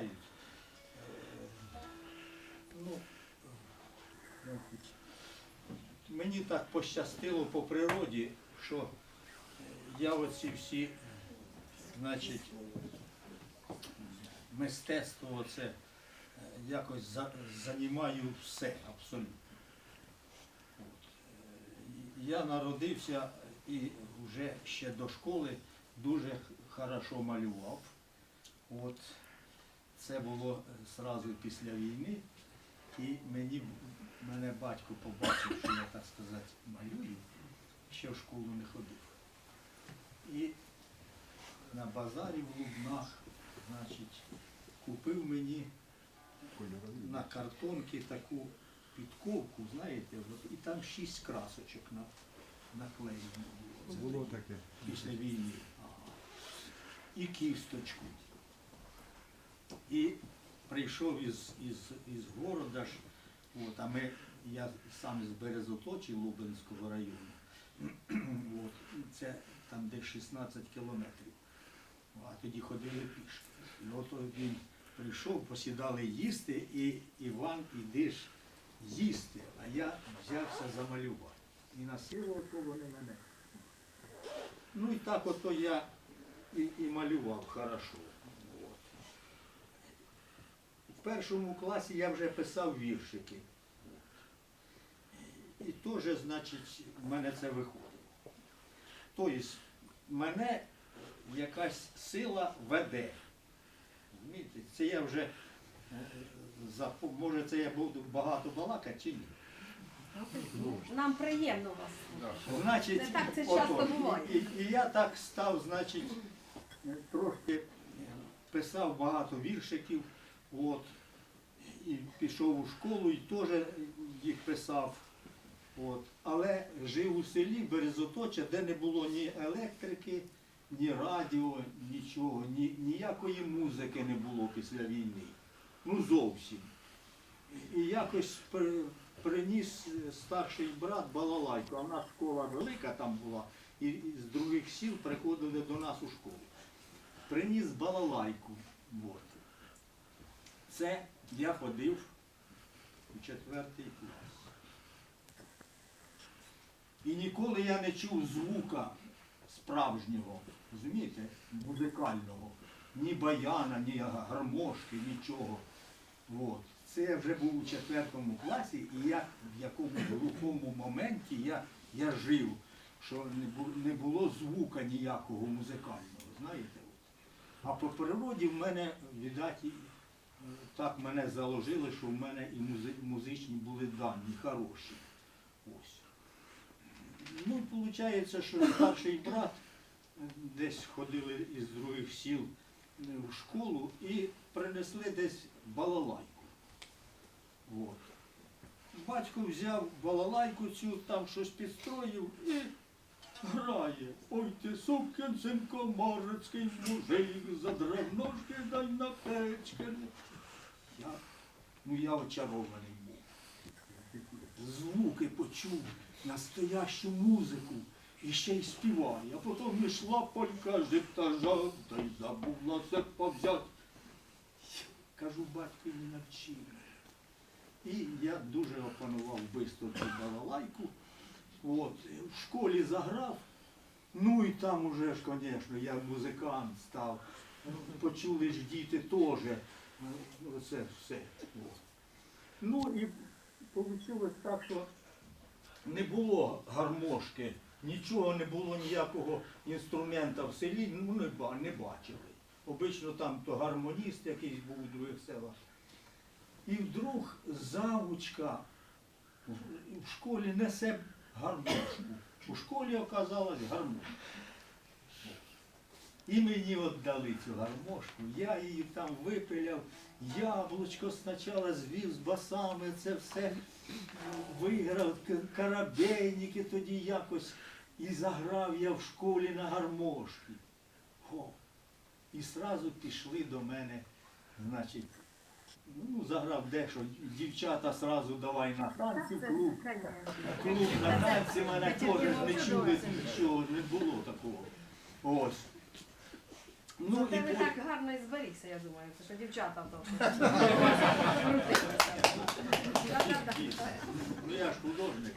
знають. Е, Ну, мені так пощастило по природі, що е, я оці всі, значить, мистецтво оце е, якось за, занімаю все абсолютно. От. Е, Я народився і вже ще до школи дуже хорошо малював. От. Це було зразу після війни. І мені, мене батько побачив, що я, так сказати, малюю, ще в школу не ходив. І на базарі в Лубнах, значить, купив мені на картонки таку підковку, знаєте, от, і там шість красочок на, наклеєно було. Це Було таке. Після війни. Ага. І кісточку. І прийшов із, із, із города ж, от, а ми, я сам з Березоточі Лубенського району. От, це там десь 16 кілометрів. А тоді ходили пішки. І от він прийшов, посідали їсти, і Іван, іди ж їсти, а я взявся замалювати. І на силу вони мене. Ну і так ото я і, і малював хорошо. В першому класі я вже писав віршики. І теж, значить, в мене це виходило. Тобто, мене якась сила веде. Це я вже, е, може це я буду багато балакати чи ні? Нам приємно вас. Значить, Не так це часто буває. І, і, і я так став, значить, трошки писав багато віршиків, от, і пішов у школу і теж їх писав. От. Але жив у селі Березоточа, де не було ні електрики, ні радіо, нічого, ні, ніякої музики не було після війни. Ну зовсім. І якось при- приніс старший брат балалайку, а в нас школа велика там була, і з других сіл приходили до нас у школу. Приніс балалайку. От. Це я ходив у четвертий клас. І ніколи я не чув звука справжнього, розумієте, музикального, ні баяна, ні гармошки, нічого. От. Це я вже був у четвертому класі, і я в якому глухому моменті я, я жив, що не було, звука ніякого музикального, знаєте. А по природі в мене, віддать, так мене заложили, що в мене і музи- музичні були дані хороші. Ось. Ну, виходить, що старший брат е, десь ходили із других сіл е, в школу і принесли десь балалайку. От. Батько взяв балалайку цю, там щось підстроїв і грає. Ой ти сукин син комарицький мужик, задрав ножки, дай на печки. Я, ну я очарований був звуки почув, настоящу музику і ще й співає. А потім йшла полька жиптажа, та й забула це повзять. Кажу, батько не навчив. І я дуже опанував швидко цю балалайку. От, в школі заграв. Ну і там уже ж, звісно, я музикант став. Почули ж діти теж. Ну, Оце все. Ну і вийшло так, що не було гармошки, нічого не було ніякого інструмента в селі, ну не, не бачили. Обично там то гармоніст якийсь був у других селах. І вдруг завучка в в школі несе гармошку. У школі оказалась гармошка. І мені віддали цю гармошку, я її там випиляв, яблучко спочатку звів з басами, це все виграв, карабейники тоді якось, і заграв я в школі на гармошці. О, і зразу пішли до мене, значить, ну, заграв дещо, дівчата зразу давай на танці, клуб. Клуб на танці мене теж не чули, нічого, не було такого. Ось. Ну, Зате і ви так гарно і зберігся, я думаю, це що дівчата вдома. Ну я ж художник.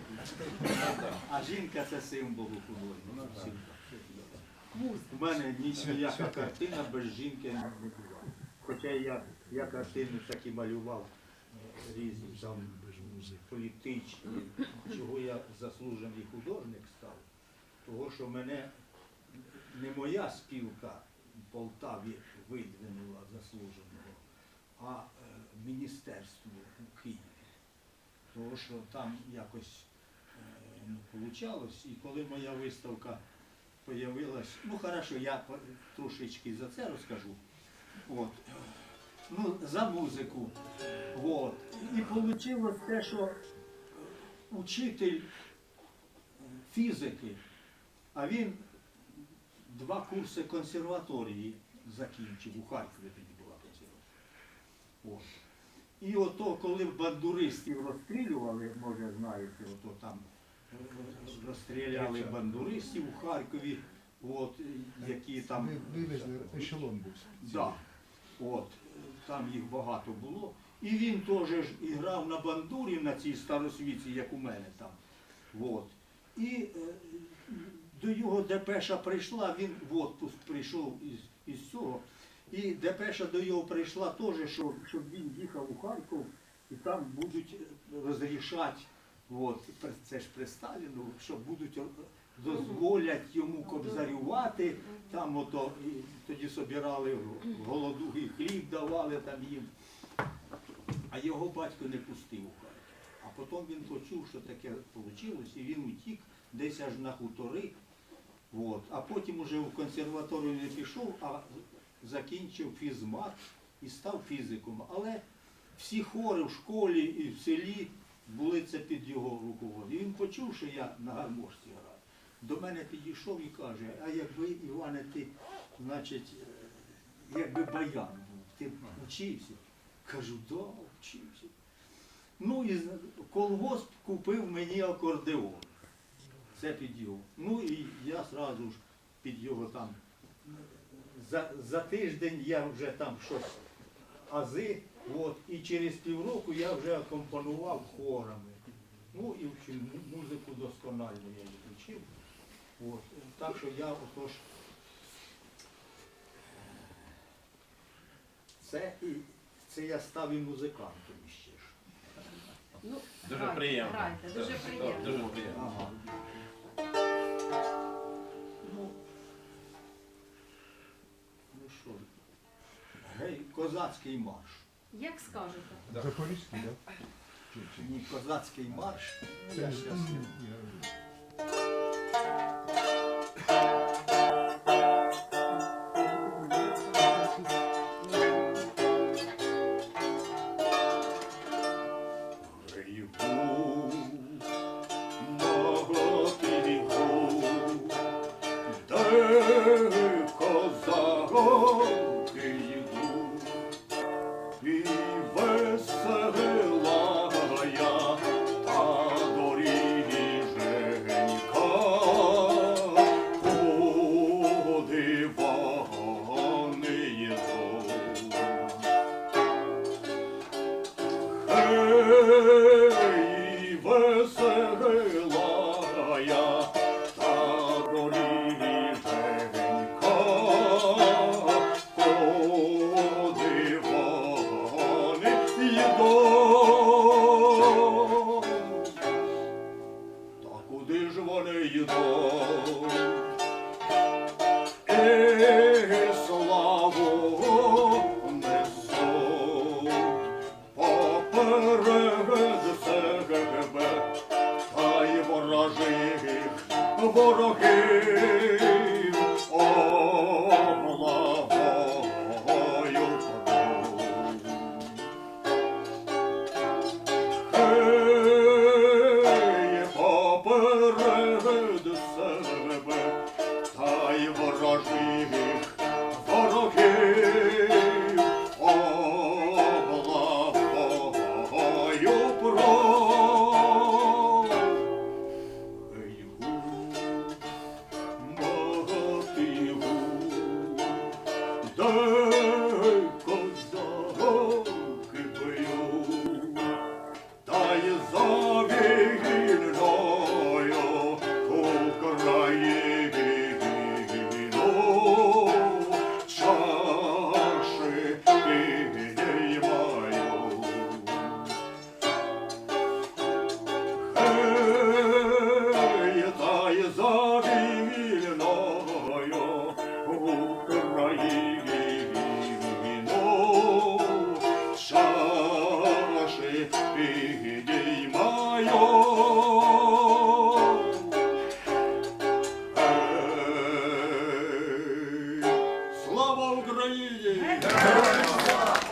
А жінка це символ художника. У мене ніяка картина без жінки не була. Хоча я, я картини такі малював е, різні, там політичні, чого я заслужений художник став. Того, що мене не моя спілка Полтаві видвинула заслуженого, а е, міністерство у Києві. Тому що там якось е, не вийшло. І коли моя виставка появилась, ну хорошо, я трошечки за це розкажу. От. Ну, за музику. От. І вийшло те, що учитель фізики, а він два курси консерваторії закінчив, у Харкові тоді була консерваторія. От. І ото, коли бандуристів розстрілювали, може знаєте, ото там розстріляли бандуристів у Харкові, от, які там. Вивезли, ешелон був. Да. От, там їх багато було. І він теж ж грав на бандурі на цій старосвіті, як у мене там. От. І е, до його депеша прийшла, він в отпуск прийшов із, із цього. І депеша до його прийшла теж, що, щоб він їхав у Харків і там будуть розрішати, от, це ж при Сталіну, що будуть дозволять йому кобзарювати, там ото, і тоді собирали голодугий хліб, давали там їм. А його батько не пустив у Харків. А потім він почув, що таке вийшло, і він утік десь аж на хутори. От. А потім уже в консерваторію не пішов, а закінчив фізмат і став фізиком. Але всі хори в школі і в селі були це під його руководством. І він почув, що я на гармошці граю. До мене підійшов і каже, а якби, Іване, ти, значить, е, якби баян був, ти вчився? Кажу, да, вчився. Ну і колгосп купив мені акордеон. Це під його. Ну і я зразу ж під його там. За, за тиждень я вже там щось ази, от, і через півроку я вже акомпонував хорами. Ну і в общем, музику досконально я її вчив. От. Так що я отож. Це, і, це я став і музикантом іще ж. Ну, Дуже приємно. Грайте, дуже приємно. Дуже приємно. Ага. Козацький марш. Як скажете? Запорізький, так? Ні, козацький марш. Це Я не щас- там, 길고